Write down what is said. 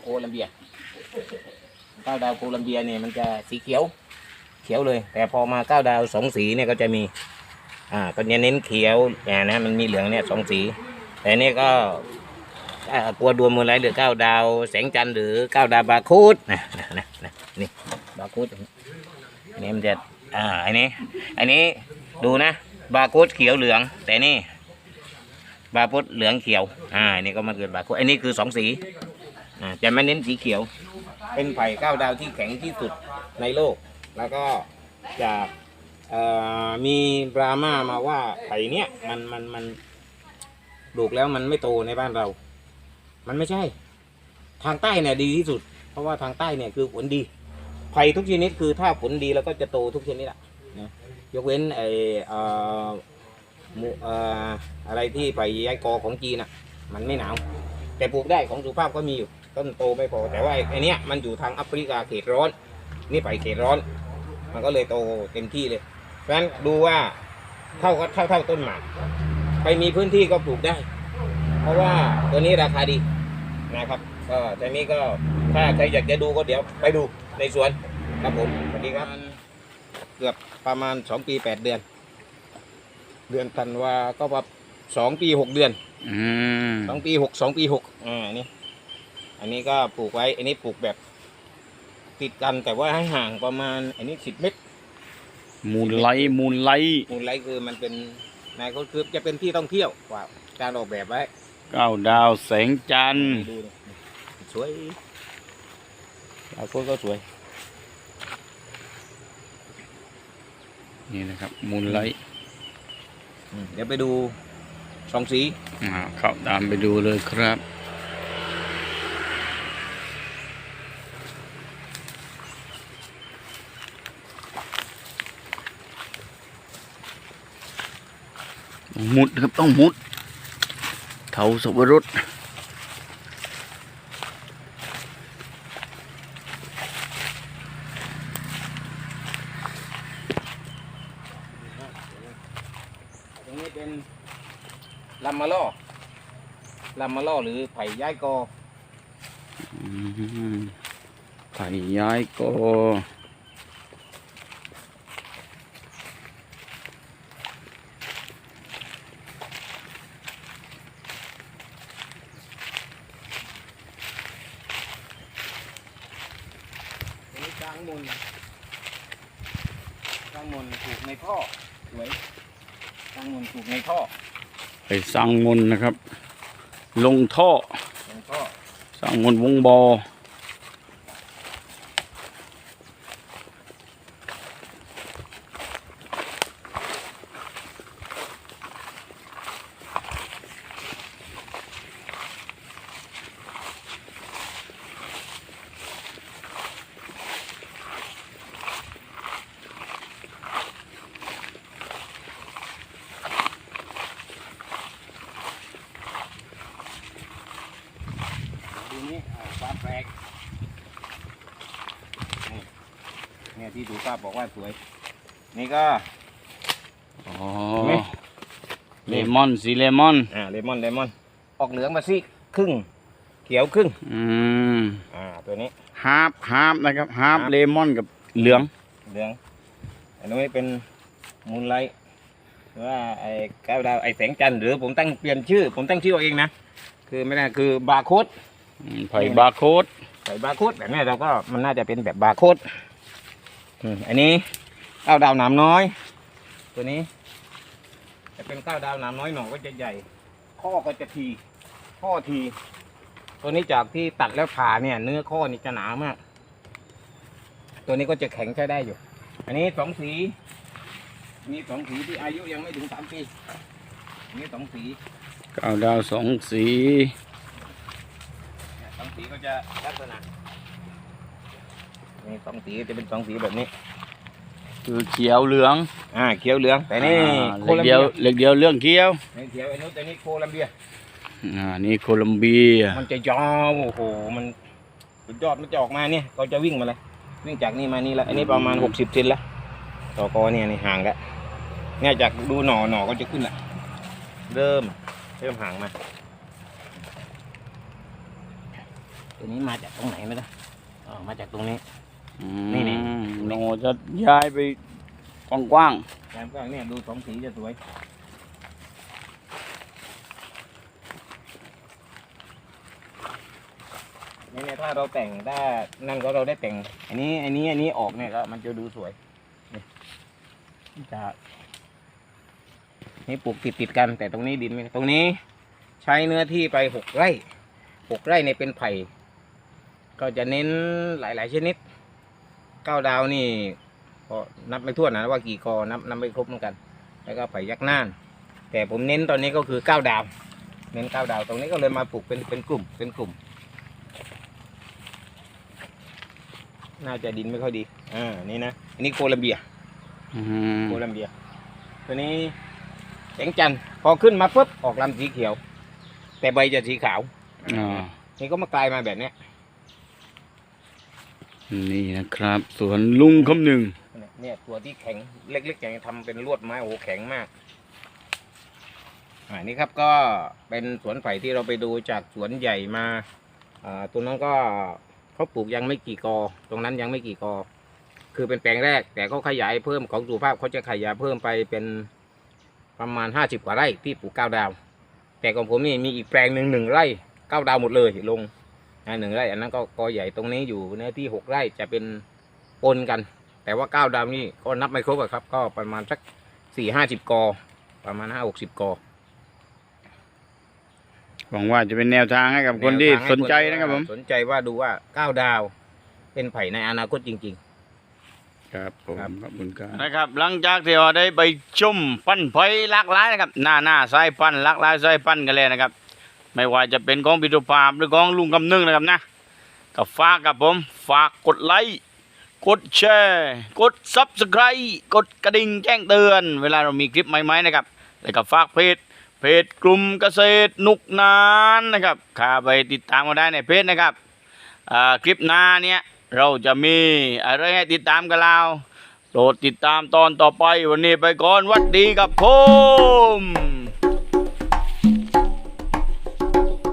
โคลัมเบียก้าวดาวโคลัมเบียเนี่ยมันจะสีเขียวเขียวเลย แต่พอมาก้าวดาวสองสีเนี่ยก็จะมีอ่าก็จะเน้นเขียวเนี่ยนะมันมีเหลืองเนี่ยสองสี แต่นี่ก็อ่าตัวดวงมือไรหรือก้าวดาวแสงจันทร์หรือก้าวดาวบาคูดนะนะนะนะนี่บาคูดอันนี้มันจะอ่าอันนี้ อันนี้ดูนะบาคูดเขียวเหลือง แต่นี่บาพุดเหลืองเขียวอ่าอันนี้ก็มาเกิดบาพุดอันนี้คือสองสี จะไม่เน้นสีเขียว เป็นไผ่เก้าดาวที่แข็งที่สุดในโลก แล้วก็จากเอ่อมีดราม่ามาว่าไผ่เนี้ยมันมันมันปลูกแล้วมันไม่โตในบ้านเรา มันไม่ใช่ ทางใต้เนี่ยดีที่สุด เพราะว่าทางใต้เนี่ยคือผลดี ไผ่ทุกชนิดคือถ้าผลดีแล้วก็จะโตทุกชนิดอะนะยกเว้นไอเอ่อะไรที่ไปย้ายกอของจีนอะมันไม่หนาว แต่ปลูกได้ของสุภาพก็มีอยู่ ต้นโตไม่พอแต่ว่าไอ้ไอเนี้ยมันอยู่ทางแอฟริกาเขตร้อน นี่ไปเขตร้อน มันก็เลยโตเต็มที่เลยเพราะฉะนั้นดูว่าเท่าก็เท่าเท่าต้นหมากใครมีพื้นที่ก็ปลูกได้ เพราะว่าตัวนี้ราคาดีนะครับก็แต่นี้ก็ถ้าใครอยากจะดูก็เดี๋ยวไปดูในสวนครับผมสวัสดีครับ เกือบประมาณสองปีแปดเดือน เดือนธันวาก็ว่าสองปีหกเดือนอืมสองปีหกสองปีหกอ่าอันนี้ อันนี้ก็ปลูกไว้ อันนี้ปลูกแบบติดกันแต่ว่าให้ห่างประมาณ อันนี้สิบเมตร มูลไลท์มูลไลท์มูลไลท์คือมันเป็นนายก็คือจะเป็นที่ท่องเที่ยวกว่าการออกแบบไว้เก้าดาวแสงจันทร์ดูนี่สวยดาวโคตรก็สวย นี่นะครับ มูลไลท์อืมเดี๋ยวไปดูสองสีอ่าเข้าตามไปดูเลยครับ มุดครับต้องมุดเถาสวรสตรงนี้เป็นลำมะล่อลำมะล่อหรือไผ่ย้ายกออืมไผ่ย้ายก็อั กลางมนกลางมนปลูกในท่อสวยกลางมนปลูกในท่อไปสร้างมนต์นะครับ ลงท่อในท่อสร้างมนต์วงบอ ดูนี่อ่าความแปลกนี่ เนี่ยที่ดูภาพบอกว่าสวย นี่ก็ อ๋อเห็นไหมเลมอนสีเลมอน อ่าเลมอนเลมอน ออกเหลืองมาสิครึ่ง เขียวครึ่ง อืมอ่า ตัวนี้ ฮาร์ปฮาร์ปนะครับฮาร์ปฮาร์ปเลมอนกับเหลือง เหลือง อันนี้เป็นมูลไลท์หรือว่าไอ้ก้าวดาวไอ้แสงจันทร์หรือผมตั้งเปลี่ยนชื่อ ผมตั้งชื่อเอาเองนะ คือไม่ได้คือบาร์โค้ด อืมไผ่บาร์โคดใส่บาร์โค้ดแบบนี้เราก็มันน่าจะเป็นแบบบาร์โค้ด อืมอันนี้ก้าวดาวหนามน้อย ตัวนี้จะเป็นก้าวดาวหนามน้อยหน่อก็จะใหญ่ ข้อก็จะที ข้อที ตัวนี้จากที่ตัดแล้วผ่าเนี่ย เนื้อข้อนี่จะหนามาก ตัวนี้ก็จะแข็งใช้ได้อยู่ อันนี้สองสี มีสองสีที่อายุยังไม่ถึงสามปีอันนี้สองสีเก้าดาวสองสีเนี่ยสองสีก็จะลักษณะ นี่สองสีจะเป็นสองสีแบบนี้ คือเขียวเหลืองอ่าเขียวเหลือง แต่นี่อ่าโคเหล็กลัมเดีเบียยวเหล็กเดียวเรื่องเขียวนี่เขียวอันนู้นแต่นี่โคลัมเบีย อ่านี่โคลัมเบียมันจะยาวโอ้โห มันสุดยอดมันจะออกมาเนี่ยเขาจะวิ่งมาเลยวิ่งจากนี่มานี่แล้วอันนี้ประมาณหกสิบเซนละต่อกอเนี่ยนี่ห่างกันเนี่ยจากดูหน่อหน่อก็จะขึ้นละเริ่มเริ่มห่างมาตัวนี้มาจากตรงไหนไม่ได้อ๋อมาจากตรงนี้อื นี่นี่มโนจะย้ายไปกว้างแซมก็เนี่ยดูสองสีจะสวย เนี่ยเนี่ยถ้าเราแต่งถ้านั่นก็เราได้แต่ง อันนี้อันนี้อันนี้ออกเนี่ยก็มันจะดูสวยนี่จะนี่ปลูกติดติดๆกัน แต่ตรงนี้ดินไม่ตรงนี้ ใช้เนื้อที่ไปหกไร่หกไร่เนี่ยเป็นไผ่ ก็จะเน้นหลาย ๆ ชนิด เก้าดาวนี่ก็นับไม่ถ้วนนะว่ากี่กอนับนับไม่ครบเหมือนกัน แล้วก็ไผ่ยักษ์น่าน แต่ผมเน้นตอนนี้ก็คือเก้าดาว เน้นเก้าดาว ตรงนี้ก็เลยมาปลูกเป็นเป็นกลุ่มเป็นกลุ่ม น่าจะดินไม่ค่อยดีอ่านี่นะอันนี้โคลัมเบียๆอืมโคลัมเบีย ตัวนี้แสงจันทร์พอขึ้นมาปุ๊บออกลำสีเขียว แต่ใบจะสีขาวอ่านี่ก็มากลายมาแบบเนี้ย นี่นะครับ สวนลุงคำหนึ่งเนี่ยตัวที่แข็งเล็กๆอย่างทำเป็นลวดไม้โอ้แข็งมากอ่านี่ครับก็เป็นสวนไผ่ที่เราไปดูจากสวนใหญ่มาอ่าตัวนั้นก็เขาปลูกยังไม่กี่กอ ตรงนั้นยังไม่กี่กอ คือเป็นแปลงแรก แต่เขาขยายเพิ่มของสุภาพเขาจะขยายเพิ่มไปเป็นประมาณห้าสิบกว่าไร่ที่ปลูกเก้าดาว แต่ของผมนี่มีอีกแปลงหนึ่งหนึ่งไร่เก้าดาวหมดเลยลง หนึ่งไร่อันนั้นก็กอใหญ่ตรงนี้อยู่เนื้อที่หกไร่จะเป็นปนกัน แต่ว่าเก้าดาวนี่ก็นับไม่ครบอะครับ ก็ประมาณสักสี่ห้าสิบกอ ประมาณห้าหกสิบกอหวังว่าจะเป็นแนวทางให้กับคนที่แวทางให้สนใจนะครับผมสนใจว่าดูว่าเก้าดาว เป็นไผ่ในอนาคตจริงครับผมครับขอบคุณครับนะครับ หลังจากที่เราได้ไปชมพันธุ์ไผ่หลากหลายนะครับ หน้าหน้าสายพันธุ์หลากหลายสายพันธุ์กันเลยนะครับ ไม่ว่าจะเป็นของพิทุภาพหรือของลุงคำนึงนะครับนะก็ฝากกับผมฝากกดไลค์กดแชร์กดซับสไครต์กดกระดิ่งแจ้งเตือน เวลาเรามีคลิปใหม่ๆนะครับแล้วก็ฝากเพจเพจกลุ่มเกษตรนุกนานนะครับข้าไปติดตามมาได้ในเพจนะครับคลิปหน้าเนี่ยเราจะมีอะไรให้ติดตามกันแล้วโปรดติดตามตอนต่อไปวันนี้ไปก่อนวัดดีครับผม